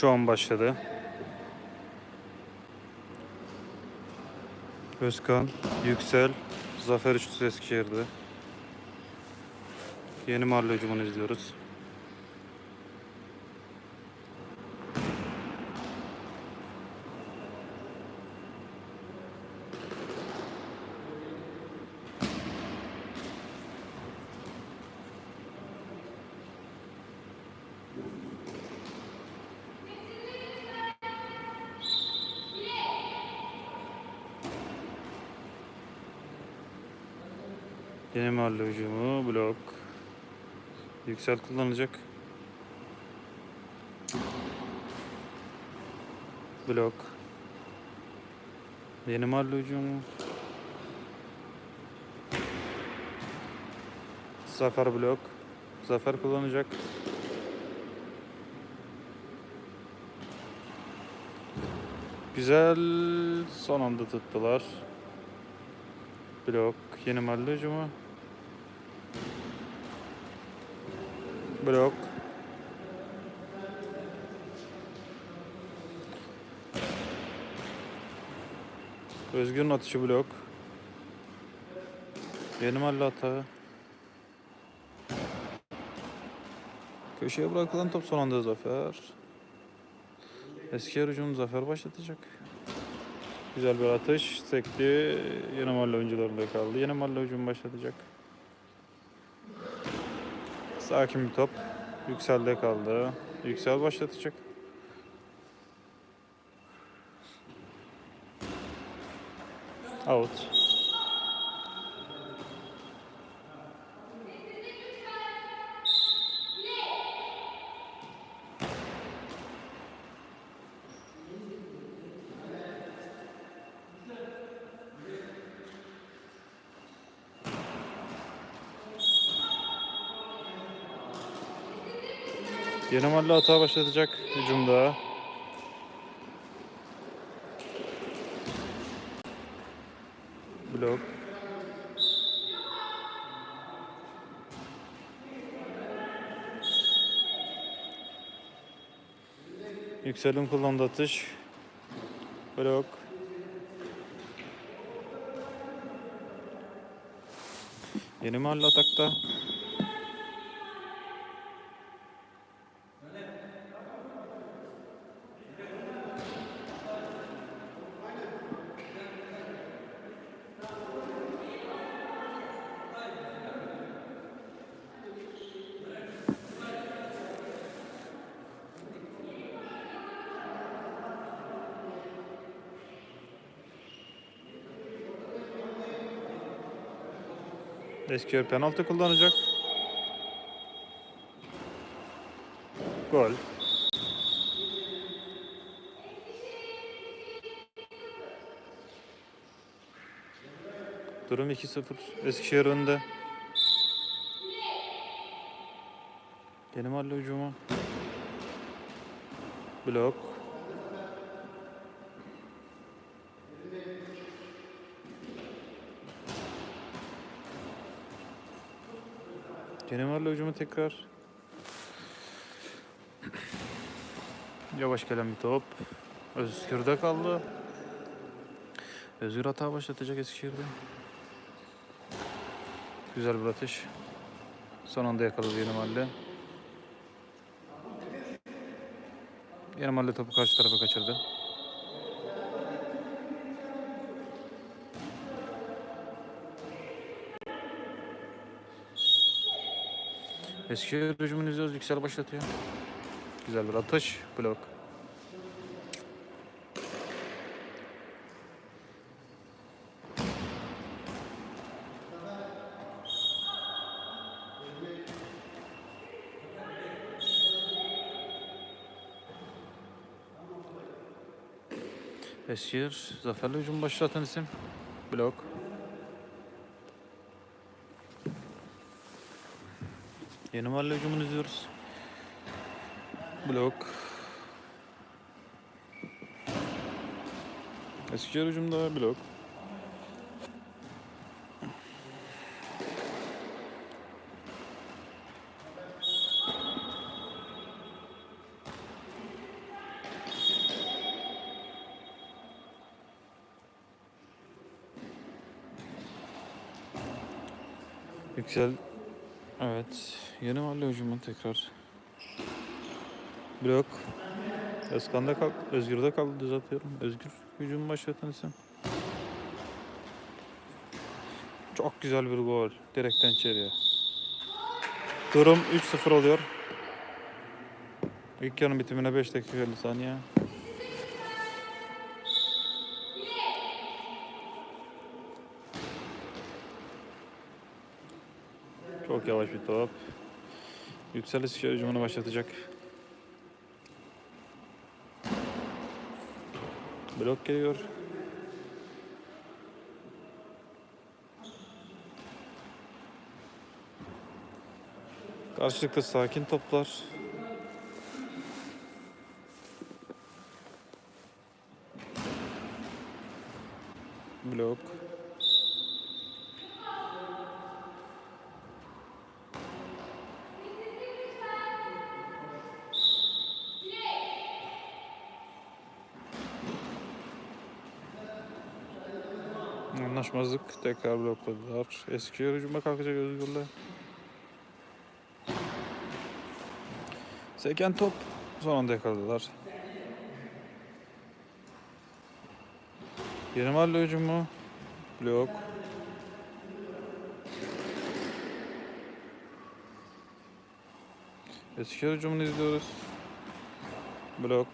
Şu an başladı. Özkan, Yüksel, Zafer Üçlüsü Eskişehir'de. Yeni mahalle hücumunu izliyoruz. Yeni mahalle hücumu, blok. Yüksel kullanacak. Blok. Yeni mahalle hücumu. Zafer blok. Zafer kullanacak. Güzel. Son anda tuttular. Blok. Yeni mahalle hücumu. Blok. Özgür'ün atışı blok. Yeni mahalle hata. Köşeye bırakılan top son anda zafer. Eski hücum zafer başlatacak. Güzel bir atış. Sekti. Yeni mahalle oyuncularında kaldı. Yeni mahalle hücum başlatacak. Sakin bir top. Yüksel'de kaldı. Yüksel başlatacak. Out. Mahalle hata başlatacak hücumda. Blok. Yükselim kullandı atış. Blok. Yeni mahalle atakta. Eskişehir penaltı kullanacak. Gol. Durum 2-0. Eskişehir önde. Yeni mahalle hücumu. Blok. Mahalle hücumu tekrar. Yavaş gelen bir top. Özgür'de kaldı. Özgür hata başlatacak Eskişehir'de. Güzel bir atış. Son anda yakaladı Yeni Mahalle. Yeni Mahalle topu karşı tarafa kaçırdı. Eskişehir hücumunu izliyoruz. Yüksel başlatıyor. Güzel bir atış. Blok. Eskişehir zaferli hücum başlatan isim. Blok. Yeni mahalle hücumunu izliyoruz. Blok. Eskişehir hücumda blok. Yüksel. Evet. Yeni mahalle hücumu tekrar. Blok. Özkan'da kal, Özgür'de kaldı düzeltiyorum. Özgür hücum başlatan isim. Çok güzel bir gol. Direkten içeriye. Durum 3-0 oluyor. İlk yarının bitimine 5 dakika 50 saniye. Çok yavaş bir top. Yüksel Eskişehir hücumunu başlatacak. Blok geliyor. Karşılıklı sakin toplar. Blok. Anlaşmazlık tekrar blokladılar. Eskişehir hücuma kalkacak Özgür'le. Seken top son anda yakaladılar. Yeni mahalle hücumu. Blok. Eskişehir hücumunu izliyoruz. Blok.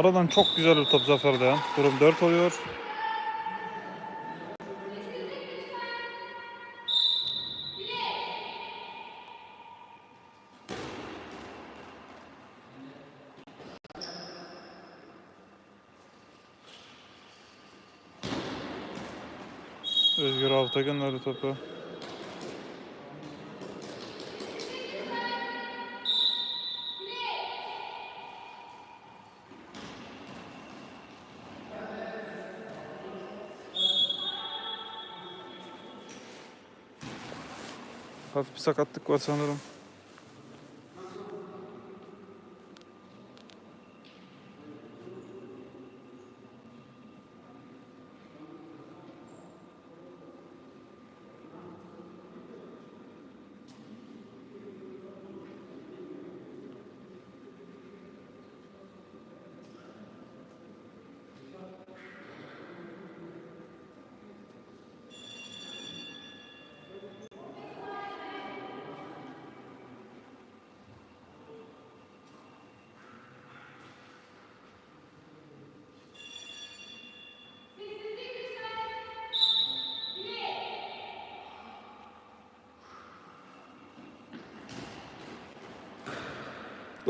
Aradan çok güzel bir top Zafer. Durum 4 oluyor. Özgür Avta gönderdi topu. Hafif bir sakatlık var sanırım.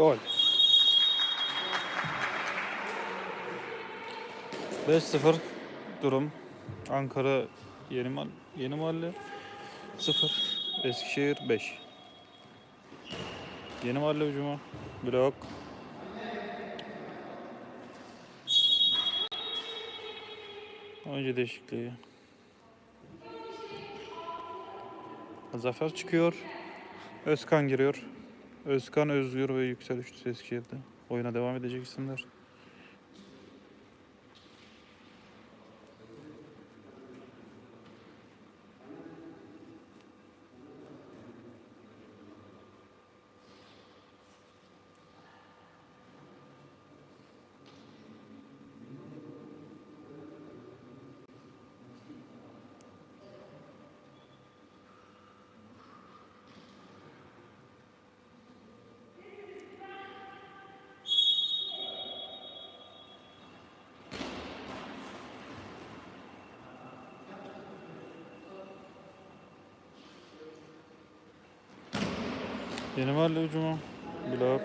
Gol. 5-0 durum. Ankara Yeni, Mal Yeni Mahalle 0. Eskişehir 5. Yeni Mahalle hücumu. Blok. Oyuncu değişikliği. Zafer çıkıyor. Özkan giriyor. Özkan, Özgür ve Yüksel üçlüsü Eskişehir'de. Oyuna devam edecek isimler. Yeni mahalle hücumu. Blok.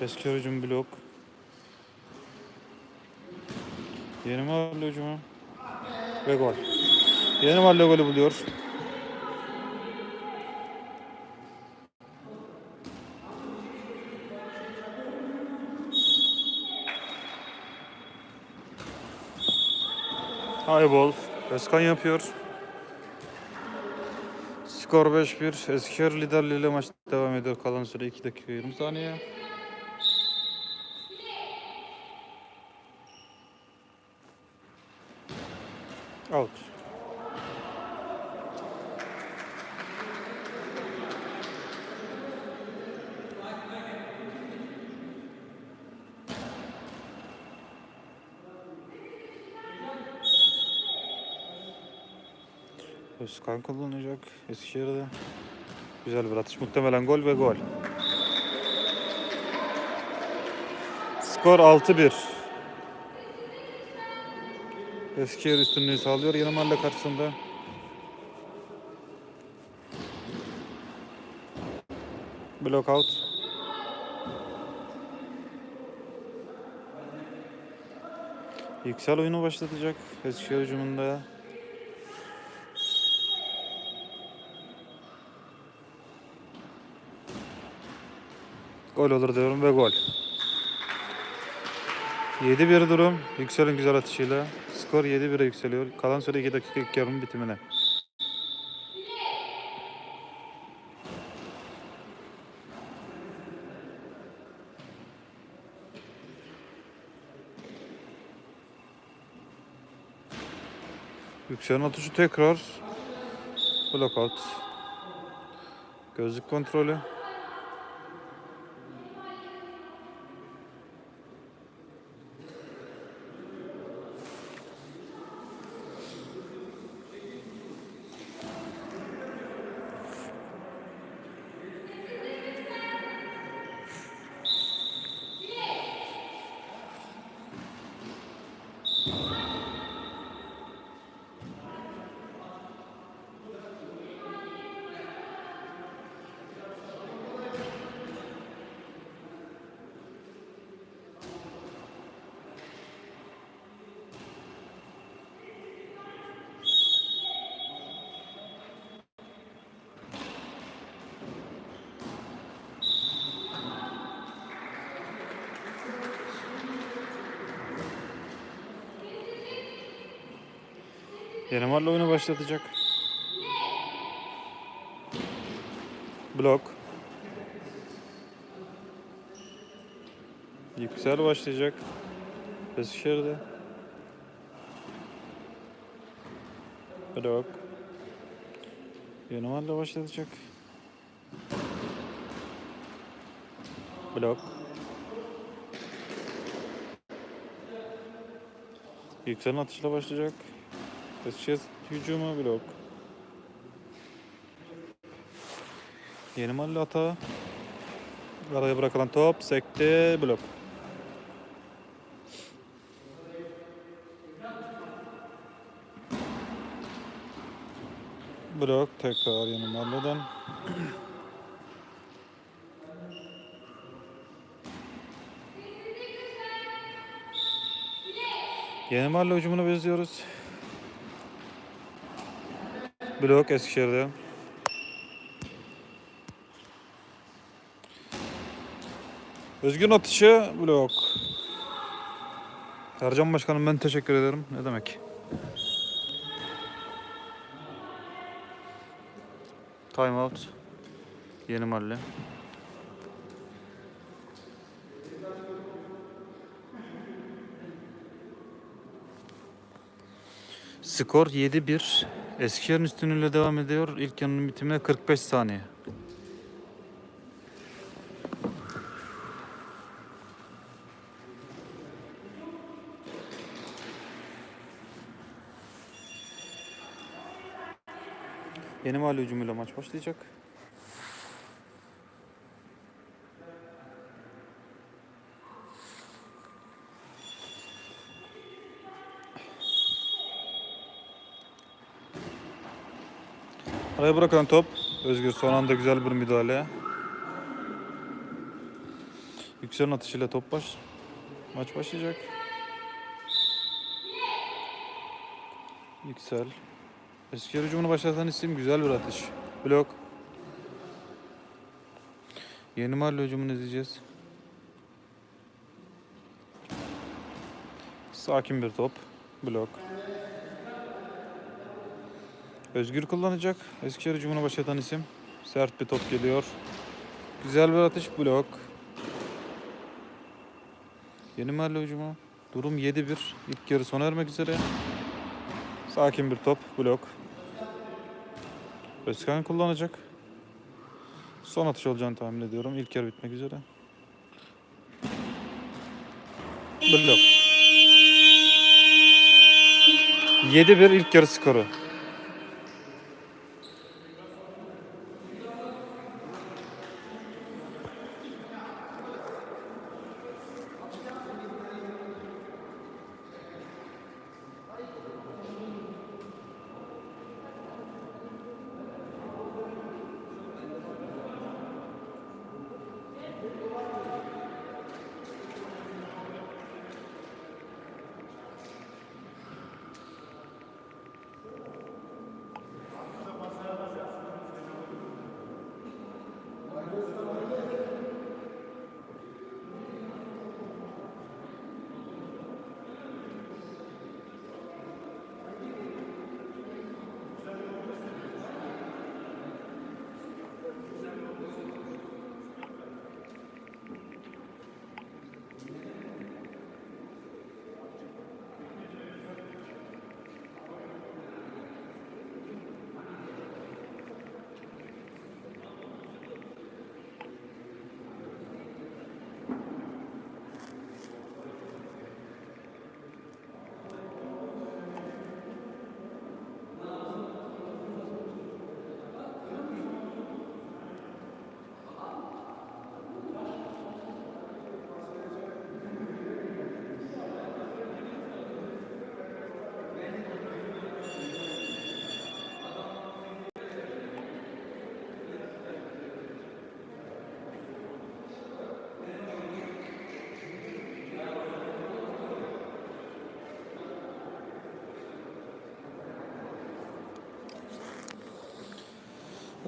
Eski hücum blok. Yeni mahalle hücumu. Ve gol. Yeni mahalle golü buluyor. Highball. Özkan yapıyor. Skor 5-1. Eskişehir liderliğiyle maç devam ediyor. Kalan süre 2 dakika 20 saniye. Out. Özkan kullanacak Eskişehir'de. Güzel bir atış. Muhtemelen gol ve gol. Skor 6-1. Eskişehir üstünlüğü sağlıyor yeni mahalle karşısında. Block. Yüksel oyunu başlatacak Eskişehir hücumunda. Gol olur diyorum ve gol. 7-1 durum. Yüksel'in güzel atışıyla. Skor 7-1'e yükseliyor. Kalan süre 2 dakika ilk yarının bitimine. Yüksel'in atışı tekrar. Blockout. Gözlük kontrolü. Yenemar'la oyunu başlatacak. Blok. Yüksel başlayacak. Eskişehir'de. Blok. Yenemar'la başlatacak. Blok. Yüksel'in atışla başlayacak. Eskişehir hücumu blok. Yeni mahalle hata. Araya bırakılan top sekte blok. Blok tekrar yeni mahalleden. Yeni mahalle hücumunu bezliyoruz. Blok Eskişehir'de. Özgün atışı blok. Ercan Başkanım ben teşekkür ederim. Ne demek? Time out. Yeni mahalle. Skor 7-1. Eskişehir'in üstünlüğüyle devam ediyor. İlk yarının bitimine 45 saniye. Yeni mahalle hücumuyla maç başlayacak. Araya bırakan top. Özgür son anda güzel bir müdahale. Yüksel'in atışıyla top baş. Maç başlayacak. Yüksel. Eski hücumunu başlatan isim güzel bir atış. Blok. Yeni mahalle hücumunu izleyeceğiz. Sakin bir top. Blok. Özgür kullanacak. Eskişehir hücumunu başlatan isim. Sert bir top geliyor. Güzel bir atış blok. Yeni mahalle hücumu. Durum 7-1. İlk yarı sona ermek üzere. Sakin bir top blok. Özkan kullanacak. Son atış olacağını tahmin ediyorum. İlk yarı bitmek üzere. Blok. 7-1 ilk yarı skoru.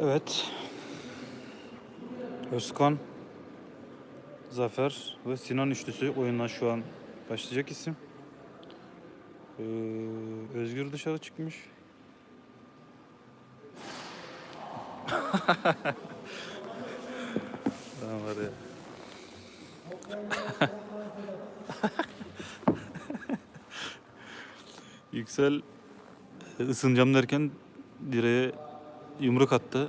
Evet. Özkan, Zafer ve Sinan üçlüsü oyundan şu an başlayacak isim. Ee, Özgür dışarı çıkmış. Lan var ya. Yüksel e, ısınacağım derken direğe yumruk attı.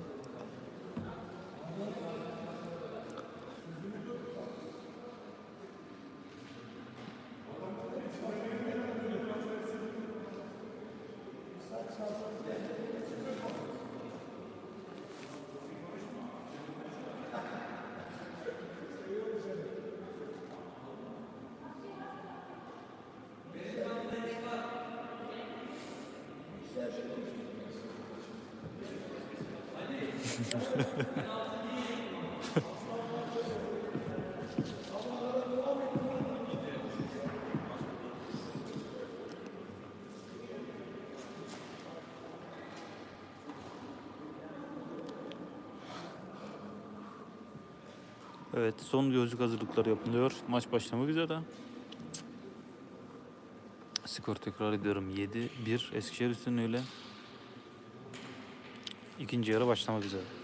Evet son gözlük hazırlıkları yapılıyor. Maç başlamak üzere. Skor tekrar ediyorum 7-1 Eskişehir üstünlüğüyle. İkinci yarı başlamak üzere.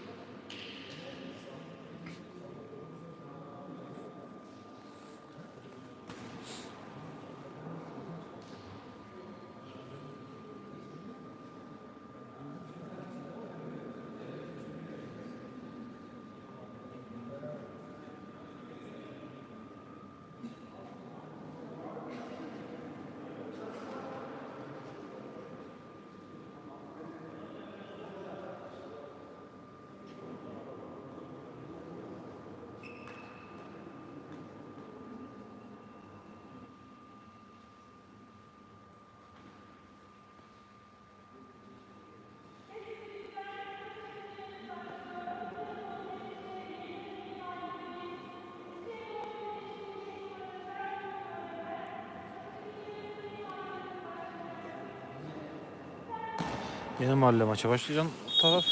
Yeni mahalle maça başlayacağım taraf.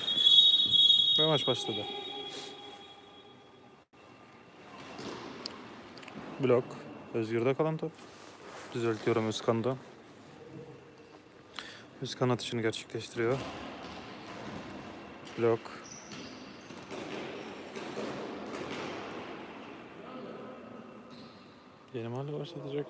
Ve maç başladı. Blok. Özgür'de kalan top. Düzeltiyorum Özkan'da. Özkan atışını gerçekleştiriyor. Blok. Yeni mahalle başlatacak.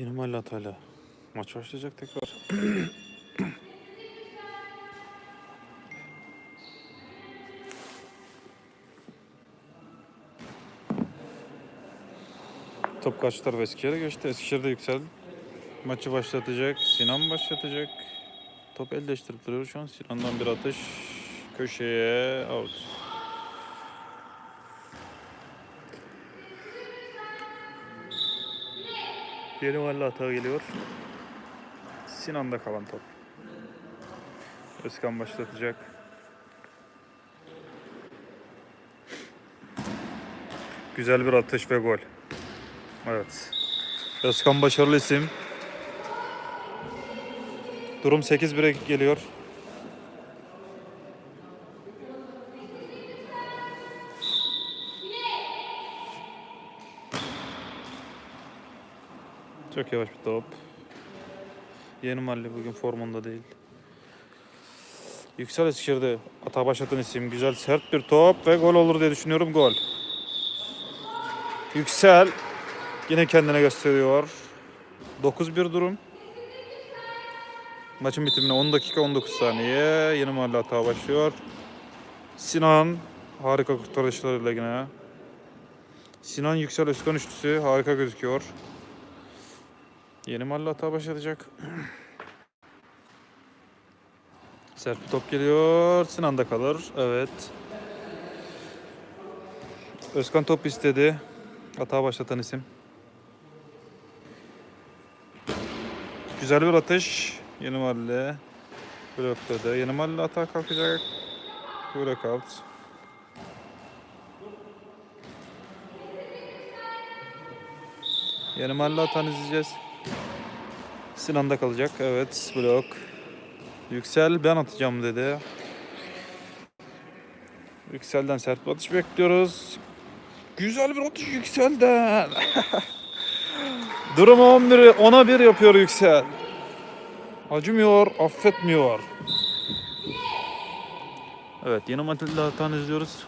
Yeni mahalle hatayla. Maç başlayacak tekrar. Top kaç tarafa Eskişehir'e geçti. Eskişehir'de yükseldi. Maçı başlatacak. Sinan başlatacak. Top el değiştirip duruyor şu an. Sinan'dan bir atış. Köşeye out. Yeni mahalle hata geliyor. Sinan'da kalan top. Özkan başlatacak. Güzel bir atış ve gol. Evet. Özkan başarılı isim. Durum 8-1'e geliyor. Çok yavaş bir top. Yeni mahalle bugün formunda değil. Yüksel Eskişehir'de hata başlatan isim. Güzel sert bir top ve gol olur diye düşünüyorum. Gol. Yüksel yine kendine gösteriyor. 9-1 durum. Maçın bitimine 10 dakika 19 saniye. Yeni mahalle hata başlıyor. Sinan harika kurtarışlarıyla yine. Sinan Yüksel Özkan üçlüsü harika gözüküyor. Yeni mahalle hata başlatacak. Sert bir top geliyor. Sinan'da kalır. Evet. Özkan top istedi. Hata başlatan isim. Güzel bir atış. Yeni mahalle. Blokladı. Yeni mahalle hata kalkacak. Blackout. Yeni mahalle hatanı izleyeceğiz. Sinan'da kalacak. Evet. Blok. Yüksel ben atacağım dedi. Yüksel'den sert bir atış bekliyoruz. Güzel bir atış Yüksel'den. Durum 11 10'a 1 yapıyor Yüksel. Acımıyor, affetmiyor. Evet, yeni Matilda hatan izliyoruz.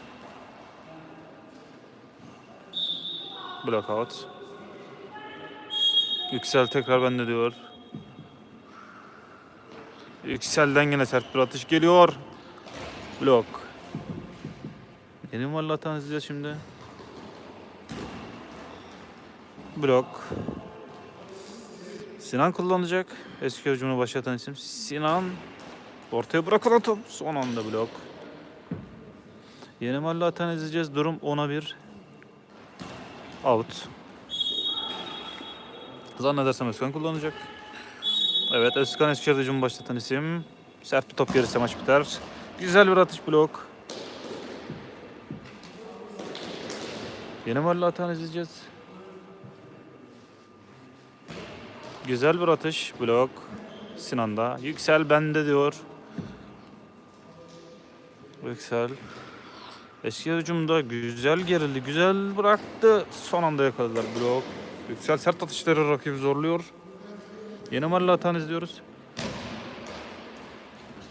Blackout. Yüksel tekrar bende diyor. Yüksel'den yine sert bir atış geliyor. Blok. Yeni mahalle hatan izleyeceğiz şimdi. Blok. Sinan kullanacak. Eski hücumunu başlatan isim. Sinan. Ortaya bırakılan top. Son anda blok. Yeni mahalle hatan izleyeceğiz. Durum 10'a 1. Out. Zannedersem Özkan kullanacak. Evet Özkan Eskişehir'de hücumu başlatan isim. Sert bir top gelirse maç biter. Güzel bir atış blok. Yeni mahalle hatan izleyeceğiz. Güzel bir atış. Blok. Sinan'da. Yüksel bende diyor. Yüksel. Eski hücumda güzel gerildi. Güzel bıraktı. Son anda yakaladılar blok. Yüksel sert atışları rakibi zorluyor. Yeni mahalle hatan izliyoruz.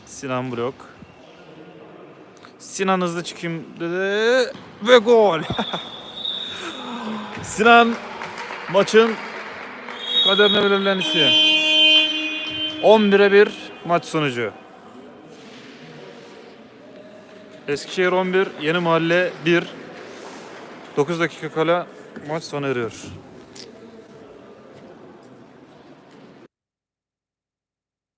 Sinan blok. Sinan hızlı çıkayım dedi. Ve gol. Sinan maçın kaderine belirlenen isim. 11'e 1 maç sonucu. Eskişehir 11, Yeni Mahalle 1. 9 dakika kala maç sona eriyor.